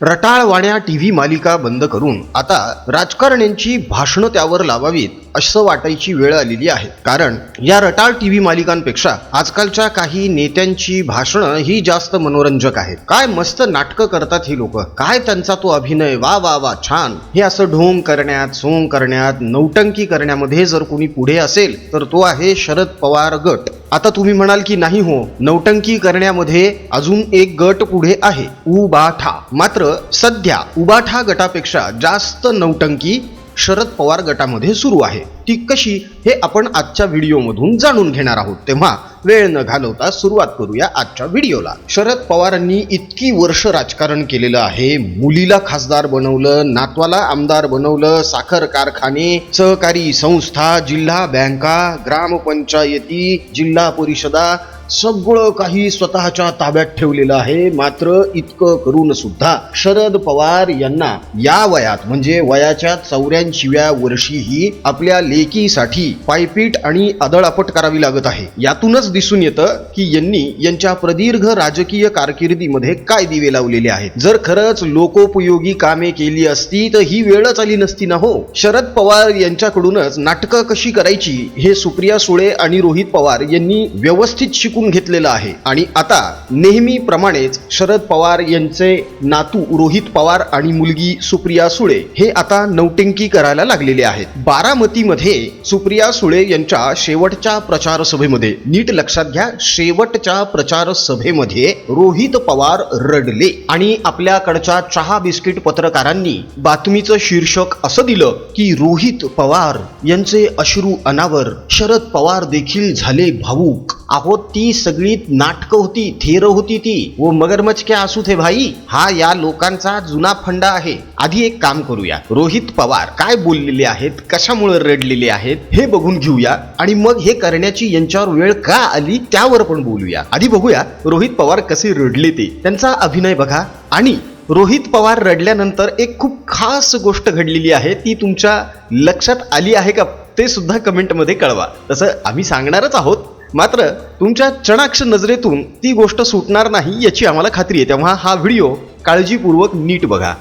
रटाळवाण्या TV मालिका बंद करून आता राजकारण्यांची भाषणं त्यावर लावावीत असं वाटायची वेळ आलेली आहे. कारण या रटाळ टी व्ही मालिकांपेक्षा आजकालच्या काही नेत्यांची भाषणं ही जास्त मनोरंजक आहेत. काय मस्त नाटकं करतात ही लोक. काय त्यांचा तो अभिनय वा वा वा छान. हे असं ढोंग करण्यात सोंग करण्यात नौटंकी करण्यामध्ये जर कोणी पुढे असेल तर तो आहे शरद पवार गट. आता तुम्ही म्हणाल की नाही हो नौटंकी करण्यामध्ये अजून एक गट पुढे आहे उबाठा. मात्र सध्या उबाठा गटापेक्षा जास्त नौटंकी शरद पवार गटामध्ये सुरू आहे. ती कशी हे आपण आजच्या व्हिडिओमधून जाणून घेणार आहोत. तेव्हा वेळ न घालवता सुरुवात करूया आजच्या व्हिडिओला. शरद पवारांनी इतकी वर्ष राजकारण केलेलं आहे. मुलीला खासदार बनवलं नातवाला आमदार बनवलं साखर कारखाने सहकारी संस्था जिल्हा बँका ग्रामपंचायती जिल्हा परिषदा सगळं काही स्वतःच्या ताब्यात ठेवलेलं आहे. मात्र इतकं करून सुद्धा शरद पवार यांना या वयात म्हणजे वयाच्या चौऱ्याऐंशीव्या वर्षीही आपल्या लेकीसाठी पायपीट आणि आदळापट करावी लागत आहे. यातूनच दिसून येतं की यांनी यांच्या प्रदीर्घ राजकीय कारकिर्दीमध्ये काय दिवे लावलेले आहेत. जर खरंच लोकोपयोगी कामे केली असती तर ही वेळच आली नसती ना हो. शरद पवार यांच्याकडूनच नाटकं कशी करायची हे सुप्रिया सुळे आणि रोहित पवार यांनी व्यवस्थित शिकून घेतलेलं आहे. आणि आता नेहमीप्रमाणेच शरद पवार यांचे नातू रोहित पवार आणि मुलगी सुप्रिया सुळे हे आता नौटंकी करायला लागलेले आहेत. बारामतीमध्ये सुप्रिया सुळे यांच्या शेवटच्या प्रचार सभेमध्ये नीट लक्षात घ्या शेवटच्या प्रचार सभेमध्ये रोहित पवार रडले आणि आपल्याकडच्या चहा बिस्किट पत्रकारांनी बातमीचं शीर्षक असं दिलं की रोहित पवार यांचे अश्रू अनावर शरद पवार देखील झाले भावूक. अहो ती सगळी नाटकं होती थेर होती ती. व मगरमच्छ क्या असू थे भाई? हा या लोकांचा जुना फंडा आहे. आधी एक काम करूया. रोहित पवार काय बोललेले आहेत? कशामुळे रडलेले आहेत? हे बघून घेऊया. आणि मग हे करण्याची यांच्यावर वेळ का आली? त्यावर पण बोलूया. आधी बघूया रोहित पवार कसे रडले ते. त्यांचा अभिनय बघा. आणि रोहित पवार रडल्यानंतर एक खूप खास गोष्ट घडलेली आहे. ती तुमच्या लक्षात आली आहे का? ते सुद्धा कमेंटमध्ये कळवा. तसं आम्ही सांगणारच आहोत. मात्र तुमच्या चणाक्ष नजरेतून ती गोष्ट सुटणार नाही याची आम्हाला खात्री आहे. तेव्हा हा व्हिडिओ काळजीपूर्वक नीट बघा.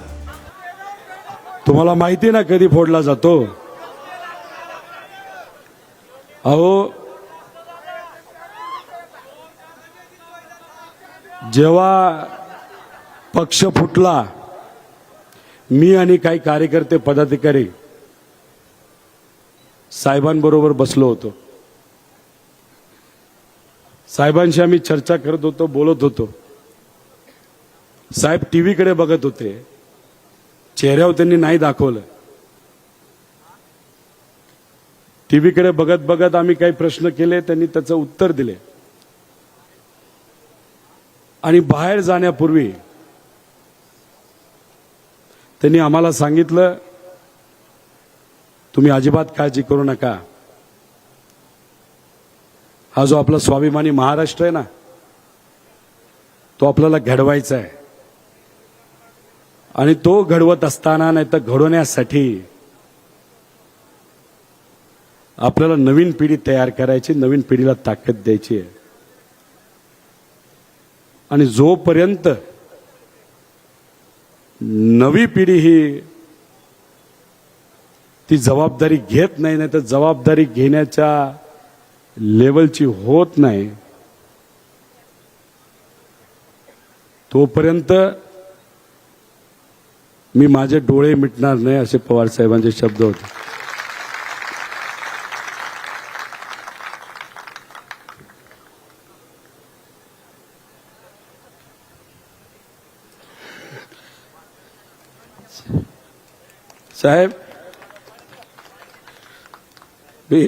तुम्हाला माहिती ना कधी फोडला जातो? अहो जेव्हा पक्ष फुटला मी आणि काही कार्यकर्ते पदाधिकारी साहेबांबरोबर बसलो होतो. साहेबांशी आम्ही चर्चा करत होतो बोलत होतो. साहेब टीव्हीकडे बघत होते. चेहऱ्यावर त्यांनी नाही दाखवलं. टीव्हीकडे बघत बघत आम्ही काही प्रश्न केले त्यांनी त्याचं उत्तर दिले. आणि बाहेर जाण्यापूर्वी त्यांनी आम्हाला सांगितलं तुम्ही अजिबात काळजी करू नका. हा जो आपला स्वाभिमानी महाराष्ट्र आहे ना तो आपल्याला घडवायचा आहे. आणि तो घडवत असताना नाही तर घडवण्यासाठी आपल्याला नवीन पिढी तयार करायची नवीन पिढीला ताकद द्यायची आहे. आणि जोपर्यंत नवी पिढी ही ती जबाबदारी घेत नाही नाही तर जबाबदारी घेण्याच्या लेवलची होत नाही तोपर्यंत मी माझे डोळे मिटणार नाही असे पवार साहेबांचे शब्द होते. साहेब मी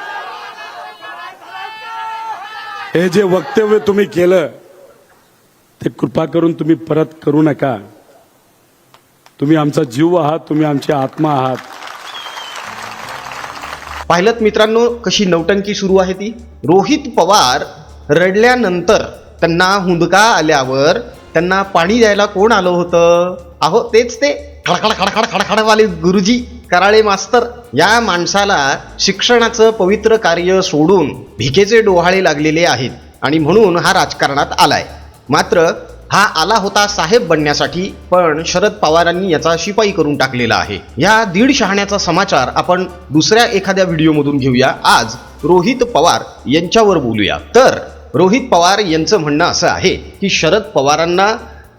हे जे वक्तव्य तुम्ही केलं ते कृपा करून तुम्ही परत करू नका. तुम्ही आमचा जीव आहात तुम्ही आमची आत्मा आहात. पाहिलं मित्रांनो कशी नौटंकी सुरू आहे ती? रोहित पवार रडल्यानंतर त्यांना हुंदका आल्यावर त्यांना पाणी द्यायला कोण आलं होतं? अहो तेच ते खडखड खडखड खडखडवाले गुरुजी. कराळे मास्तर या माणसाला शिक्षणाचं पवित्र कार्य सोडून भिकेचे डोहाळे लागलेले आहेत आणि म्हणून हा राजकारणात आलाय. मात्र हा आला होता साहेब बनण्यासाठी पण शरद पवारांनी याचा शिपाई करून टाकलेला आहे. या दीड शहाण्याचा समाचार आपण दुसऱ्या एखाद्या व्हिडिओमधून घेऊया. आज रोहित पवार यांच्यावर बोलूया. तर रोहित पवार यांचं म्हणणं असं आहे की शरद पवारांना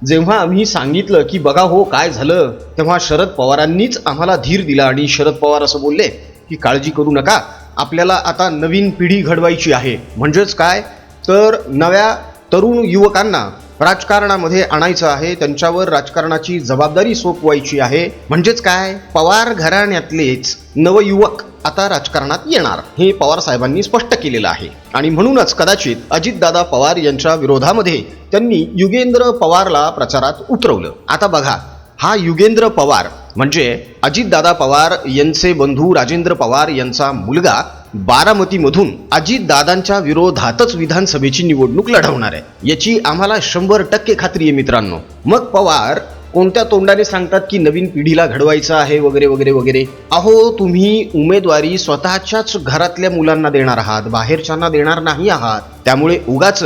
जेव्हा आम्ही सांगितलं की बघा हो काय झालं तेव्हा शरद पवारांनीच आम्हाला धीर दिला आणि शरद पवार असं बोलले की काळजी करू नका आपल्याला आता नवीन पिढी घडवायची आहे. म्हणजेच काय? तर नव्या तरुण युवकांना राजकारणामध्ये आणायचं आहे त्यांच्यावर राजकारणाची जबाबदारी सोपवायची आहे. म्हणजेच काय? पवार घराण्यातलेच नवयुवक आता राजकारणात येणार. हे पवार साहेबांनी स्पष्ट केलेलं आहे. आणि म्हणूनच कदाचित अजितदादा पवार यांच्या विरोधामध्ये त्यांनी युगेंद्र पवारला प्रचारात उतरवलं. आता बघा हा युगेंद्र पवार म्हणजे अजितदादा पवार यांचे बंधू राजेंद्र पवार यांचा मुलगा बारामतीमधून अजितदादांच्या विरोधातच विधानसभेची निवडणूक लढवणार आहे. याची आम्हाला शंभर टक्के खात्री आहे मित्रांनो. मग पवार कोणत्या तोंडाने सांगतात की नवीन पिढीला घडवायचं आहे वगैरे वगैरे वगैरे? अहो तुम्ही उमेदवारी स्वतःच्याच घरातल्या मुलांना देणार आहात बाहेरच्यांना देणार नाही आहात. त्यामुळे उगाच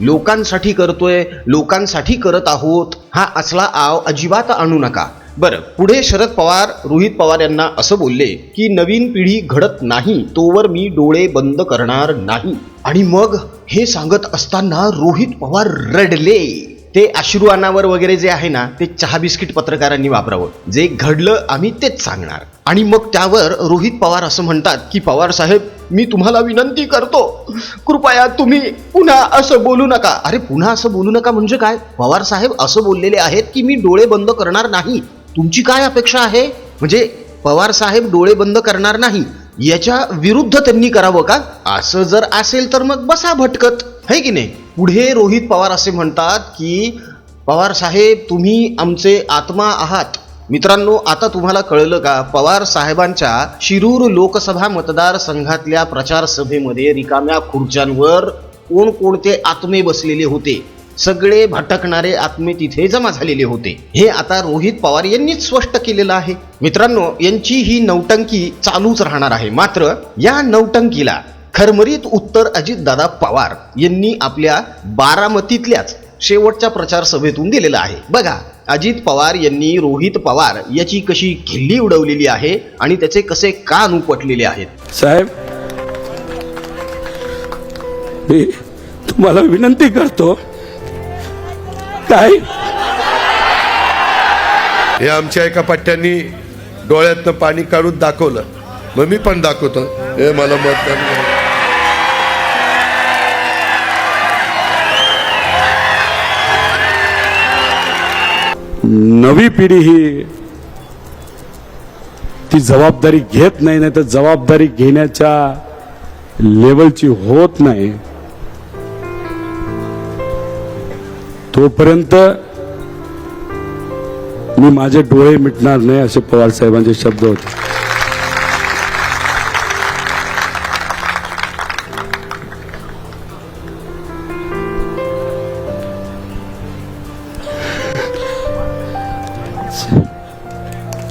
लोकांसाठी करतोय लोकांसाठी करत आहोत हा असला आव अजिबात आणू नका. बरं पुढे शरद पवार रोहित पवार यांना असं बोलले की नवीन पिढी घडत नाही तोवर मी डोळे बंद करणार नाही. आणि मग हे सांगत असताना रोहित पवार रडले. ते अश्रू अनावर वगैरे जे आहे ना ते चहा बिस्किट पत्रकारांनी वापरावं. जे घडलं आम्ही तेच सांगणार. आणि मग त्यावर रोहित पवार असं म्हणतात की पवार साहेब मी तुम्हाला विनंती करतो. कृपया तुम्ही पुन्हा असं बोलू नका. अरे पुन्हा असं बोलू नका म्हणजे काय? पवार साहेब असं बोललेले आहेत की मी डोळे बंद करणार नाही. तुमची काय अपेक्षा आहे? म्हणजे पवार साहेब डोळे बंद करणार नाही याच्या विरुद्ध त्यांनी करावं का? असं जर असेल तर मग बसा भटकत है की नाही? पुढे रोहित पवार असे म्हणतात की पवार साहेब तुम्ही आमचे आत्मा आहात. मित्रांनो आता तुम्हाला कळलं का? पवार साहेबांच्या शिरूर लोकसभा मतदारसंघातल्या प्रचारसभेमध्ये रिकाम्या खुर्च्यांवर कोणकोणते आत्मे बसलेले होते? सगळे भटकणारे आत्मे तिथे जमा झालेले होते. हे आता रोहित पवार यांनीच स्पष्ट केलेलं आहे. मित्रांनो यांची ही नौटंकी चालूच राहणार आहे. मात्र या नौटंकीला खरमरीत उत्तर अजितदादा पवार यांनी आपल्या बारामतीतल्याच शेवटच्या प्रचार सभेतून दिलेलं आहे. बघा अजित पवार यांनी रोहित पवार याची कशी खिल्ली उडवलेली आहे आणि त्याचे कसे कान उपटलेले आहेत. साहेब मी तुम्हाला विनंती करतो काय हे आमच्या एका पट्ट्यांनी डोळ्यातनं पाणी काढून दाखवलं. मग मी पण दाखवतो. हे मला मतदान करा. नवी पिढी ही ती जबाबदारी घेत नाही नाही तर जबाबदारी घेण्याच्या लेवलची होत नाही. तोपर्यंत मी माझे डोळे मिटणार नाही असे पवार साहेबांचे शब्द होते.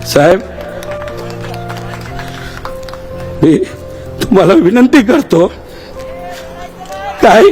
साहेब मी तुम्हाला विनंती करतो काय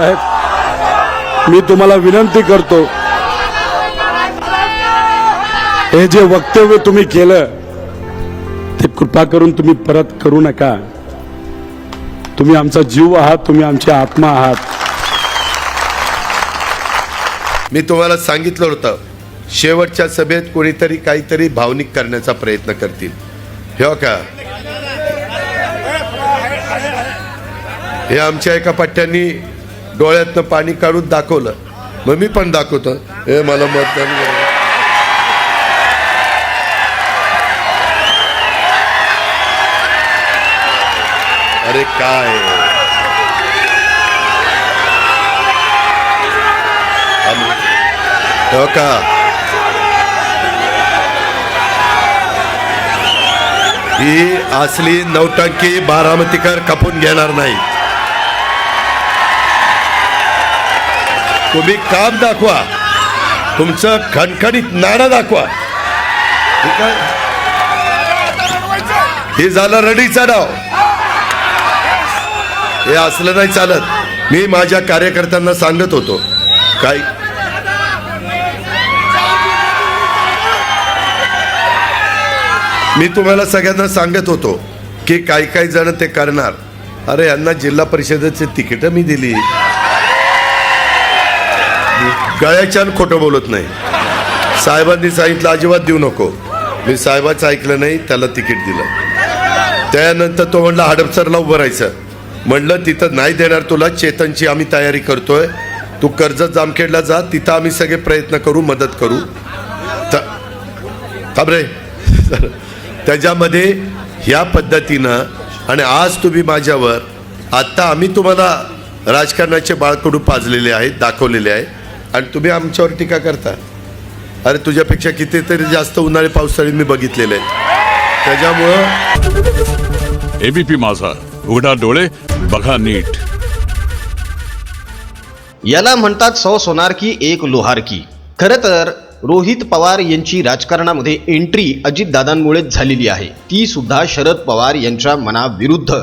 साहेब. मी तुम्हाला विनंती करतो हे जे वक्तव्य तुम्ही केलं ते कृपा करून तुम्ही परत करू नका. तुम्ही आमचा जीव आहात तुम्ही आमची आत्मा आहात. मी तुम्हाला सांगितलं होतं शेवटच्या सभेत कोणीतरी काहीतरी भावनिक करण्याचा प्रयत्न करतील. हे हो का? हे आमच्या एका पट्ट्यांनी डोळ्यातनं पाणी काढून दाखवलं. मग मी पण दाखवतो. हे मला मतदान अरे काय? हो का? ही असली नौटंकी बारामतीकर खपून घेणार नाही. तुम्ही काम दाखवा. तुमचं खणखणीत नाणं दाखवा. ठीक आहे? हे झालं रडीचं नाव. हे असलं नाही चालत. मी माझ्या कार्यकर्त्यांना सांगत होतो. काय मी तुम्हाला सगळ्यांना सांगत होतो की काही काही जण ते करणार. अरे यांना जिल्हा परिषदेचे तिकीट मी दिली. गळ्याच्यान खोटं बोलत नाही. साहेबांनी सांगितलं अजिबात देऊ नको. मी साहेबाचं ऐकलं नाही त्याला तिकीट दिलं. त्यानंतर तो म्हणला हडपसरला उभं राहायचं. म्हणलं तिथं नाही देणार तुला चेतनची आम्ही तयारी करतोय. तू कर्जत जामखेडला जा तिथं आम्ही सगळे प्रयत्न करू मदत करू. त- रे. त्याच्यामध्ये ह्या पद्धतीनं आणि आज तुम्ही माझ्यावर आत्ता आम्ही तुम्हाला राजकारणाचे बाळकडू पाजलेले आहेत दाखवलेले आहे आणि तुम्ही आमच्यावर टीका करता. अरे तुझ्यापेक्षा कितीतरी जास्त उन्हाळे पावसाळी मी बघितलेले आहेत. त्याच्यामुळं एबीपी माझा. उघडा डोळे बघा नीट. याला म्हणतात सौ सोनार की एक लोहार की. खरं तर रोहित पवार यांची राजकारणामध्ये एंट्री अजितदादांमुळेच झालेली आहे. ती सुद्धा शरद पवार यांच्या मनाविरुद्ध.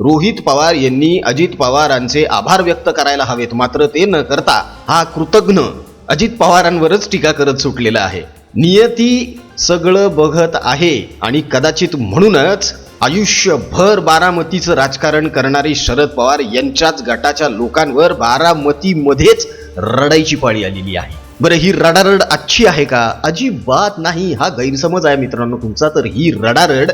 रोहित पवार यांनी अजित पवारांचे आभार व्यक्त करायला हवेत. मात्र ते न करता हा कृतज्ञ अजित पवारांवरच टीका करत सुटलेला आहे. नियती सगळं बघत आहे आणि कदाचित म्हणूनच आयुष्यभर बारामतीचं राजकारण करणारे शरद पवार यांच्याच गटाच्या लोकांवर बारामतीमध्येच रडायची पाळी आलेली आहे. बरं ही रडारड आजची आहे का? अजिबात नाही हा गैरसमज आहे मित्रांनो तुमचा तर ही रडारड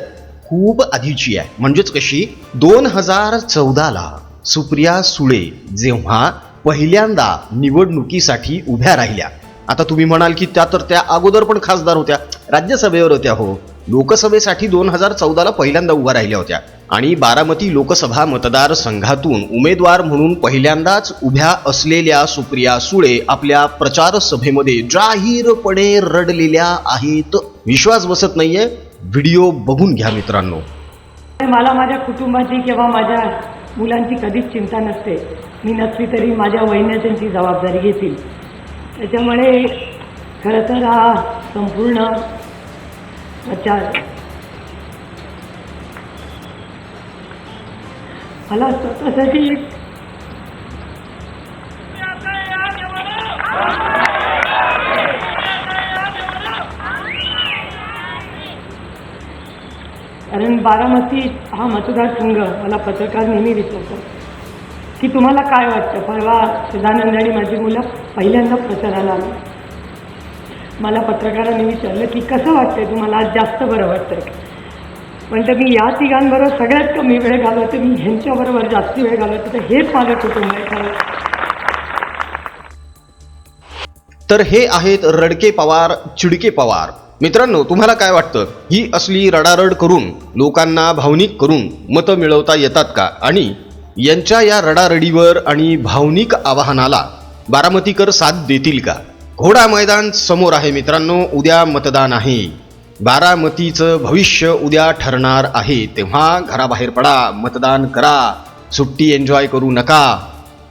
खूप आधीची आहे. म्हणजेच कशी? दोन हजार चौदाला सुप्रिया सुळे जेव्हा पहिल्यांदा निवडणुकीसाठी उभ्या राहिल्या. आता तुम्ही म्हणाल की त्या तर त्या अगोदर पण खासदार होत्या. राज्यसभेवर होत्या हो. लोकसभेसाठी दोन हजार चौदाला पहिल्यांदा उभ्या राहिल्या होत्या. आणि बारामती लोकसभा मतदारसंघातून उमेदवार म्हणून पहिल्यांदाच उभ्या असलेल्या सुप्रिया सुळे आपल्या प्रचार सभेमध्ये जाहीरपणे रडलेल्या आहेत. विश्वास बसत नाहीये. व्हिडिओ बघून घ्या मित्रांनो. मला माझ्या कुटुंबाची किंवा माझ्या मुलांची कधीच चिंता नसते. मी नसली तरी माझ्या वहिन्या त्यांची जबाबदारी घेतील. त्याच्यामुळे खरं तर हा संपूर्ण प्रचार मला स्वतःसाठी कारण बारामती हा मतदारसंघ मला पत्रकार नेहमी विचारतो की तुम्हाला काय वाटतं? परवा सदानंद आणि माझी मुलं पहिल्यांदा प्रचाराला आली. मला पत्रकारांनी विचारलं की कसं वाटतंय तुम्हाला? आज जास्त बरं वाटतंय पण तर मी या तिघांबरोबर सगळ्यात कमी वेळ घालवते. मी ह्यांच्याबरोबर जास्ती वेळ घालवते. तर हेच माझं कुटुंब आहे. खरं तर हे आहेत रडके पवार चिडके पवार. मित्रांनो तुम्हाला काय वाटतं? ही असली रडारड करून लोकांना भावनिक करून मतं मिळवता येतात का? आणि यांच्या या रडारडीवर आणि भावनिक आवाहनाला बारामतीकर साथ देतील का? घोडा मैदान समोर आहे मित्रांनो उद्या मतदान आहे. बारामतीचं भविष्य उद्या ठरणार आहे. तेव्हा घराबाहेर पडा मतदान करा. सुट्टी एन्जॉय करू नका.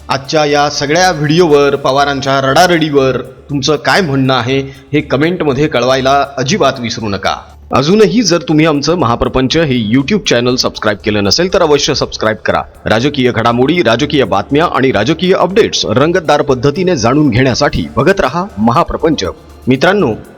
आजच्या या सगळ्या व्हिडिओवर पवारांच्या रडारडीवर तुमचं काय म्हणणं आहे हे कमेंटमध्ये कळवायला अजिबात विसरू नका. अजूनही जर तुम्ही आमचं महाप्रपंच हे यूट्यूब चॅनल सबस्क्राईब केलं नसेल तर अवश्य सबस्क्राईब करा. राजकीय घडामोडी राजकीय बातम्या आणि राजकीय अपडेट्स रंगतदार पद्धतीने जाणून घेण्यासाठी बघत रहा महाप्रपंच. मित्रांनो